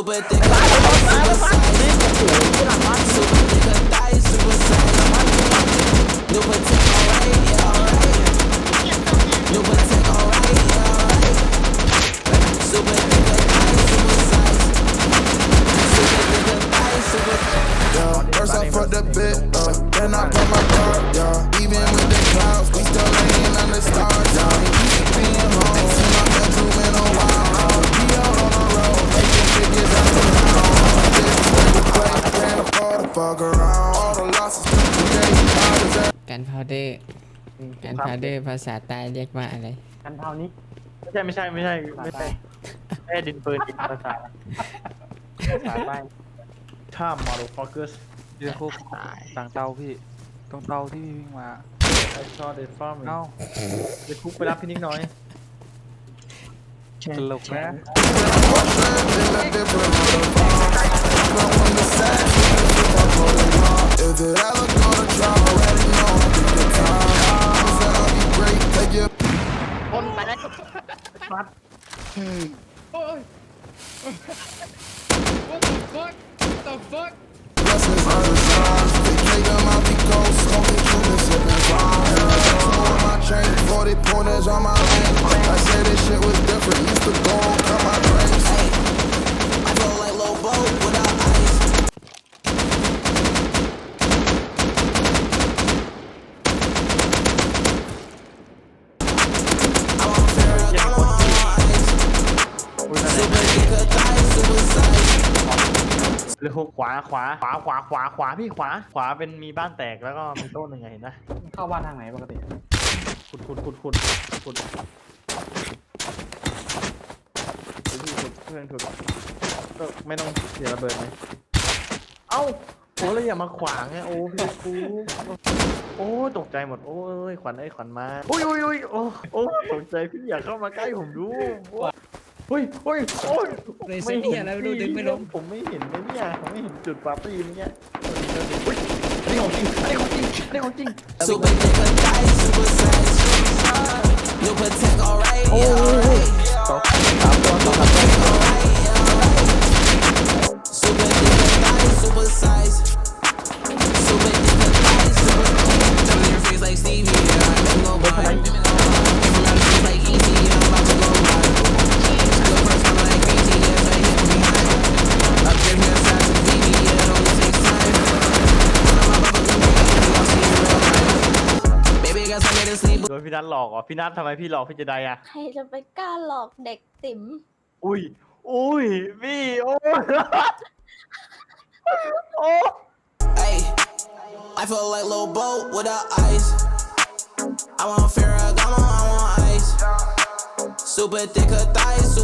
super thick, super thick, super. Super super. Super super. First I fucked the bit, uh, then I put my guard, yeah. กันพาวเดอร์กันพาวเดอร์ภาษาใต้เรียกว่าอะไร กันเท่านี้ไม่ใช่ไม่ใช่ไม่ใช่ไม่ใช่แค่ดินปืนดินภาษาภาษาใต้ถ้ามอลฟอร์เกสเรือคุกต่างเตาพี่ตรงเตาที่พี่วิ่งมาไอชอเดฟฟาร์มเอ้าเดี๋ยวคุกไปรับพี่นิดน้อยตลกนะ blessings on the stars. They take them out the coast, smoking Cuban, sipping fine. Two on my chain, 40 pointers on my. I said this shit was different. Used to go cut my drinks. I like เรือคุกขวาขวาขวาขวาขวาขวาพี่ขวา ขวาเป็นมีบ้านแตกแล้วก็มีโต๊ะหนึ่งไงเห็นนะเข้าบ้านทางไหนปกติขุดขุดขุดขุดขุดเดี๋ยวพี่ขุดเพื่อนขุดก็ไม่ต้องเสียระเบิดไหมเอ้าโอ้เลยอย่ามาขวางไงโอ้พี่กูโอ้ตกใจหมดโอ้ยขวัญไอ้ยขวัญมาโอ้ยโอ้ยโอ้ยโอ้โอ้ตกใจพี่อย่าเข้ามาใกล้ผมดู โอ้ยโอ้ยโอ้ยเลยเส้นเหี้ยแล้วไม่รู้ดึงไม่ลง ผมไม่เห็นนะเนี่ยผมไม่เห็นจุดปาร์ตี้เมื่อกี้เฮ้ยอันนี้ของจริงอันนี้ของจริงอันนี้ของจริง Super thick, her thighs, super size. New Patek, alright, yeah, alright. สองสามตัวสองสามตัว โดนพี่นัทหลอกเหรอพี่นัททำไมพี่หลอกพี่จะได้อะใครจะไปกล้าหลอกเด็กติ๋มอุ้ย อุ้ยพี่โอ้ยโอ้ Hey, I feel like Lil Boat without ice. I want Ferragamo, I want ice. Super thick, her thighs, super.